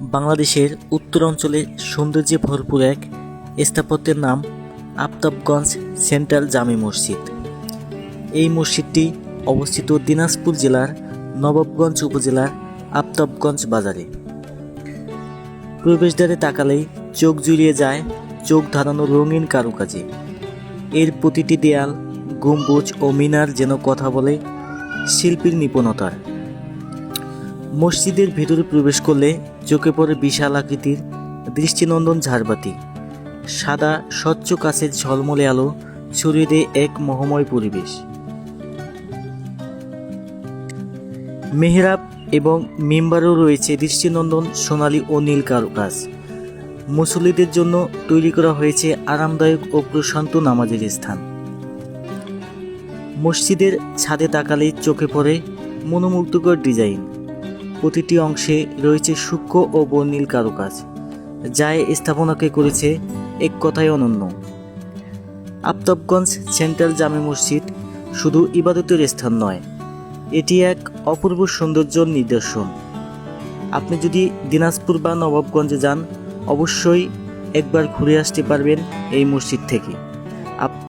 বাংলাদেশের উত্তরাঞ্চলে সৌন্দর্যে ভরপুর এক স্থাপত্যের নাম আফতাবগঞ্জ সেন্ট্রাল জামে মসজিদ। এই মসজিদটি অবস্থিত দিনাজপুর জেলার নবাবগঞ্জ উপজেলার আফতাবগঞ্জ বাজারে। প্রবেশদ্বারে তাকালেই চোখ জুড়িয়ে যায় চোখ ধারানো রঙিন কারুকাজে। এর প্রতিটি দেয়াল, গম্বুজ ও মিনার যেন কথা বলে শিল্পীর নিপুণতার। মসজিদের ভিতরে প্রবেশ করলে চোখে পড়ে বিশাল আকৃতির দৃষ্টিনন্দন ঝাড়বাতি। সাদা, স্বচ্ছ কাছের ঝলমলে আলো ছড়িয়ে দেয় এক মহময় পরিবেশ। মেহরাব এবং মেম্বারও রয়েছে দৃষ্টিনন্দন, সোনালী ও নীল কারুকাজ। মুসল্লিদের জন্য তৈরি করা হয়েছে আরামদায়ক ও প্রশান্ত নামাজের স্থান। মসজিদের ছাদে তাকালে চোখে পড়ে মনোমুগ্ধকর ডিজাইন। প্রতিটি অংশে রয়েছে সূক্ষ্ম ও বর্ণিল কারুকাজ, যা স্থাপনাকে করেছে এক কথায় অনন্য। আফতাবগঞ্জ সেন্ট্রাল জামে মসজিদ শুধু ইবাদতের স্থান নয়, এটি এক অপূর্ব সৌন্দর্যর নিদর্শন। আপনি যদি দিনাজপুর বা নবাবগঞ্জে যান, অবশ্যই একবার ঘুরে আসতে পারবেন এই মসজিদ থেকে।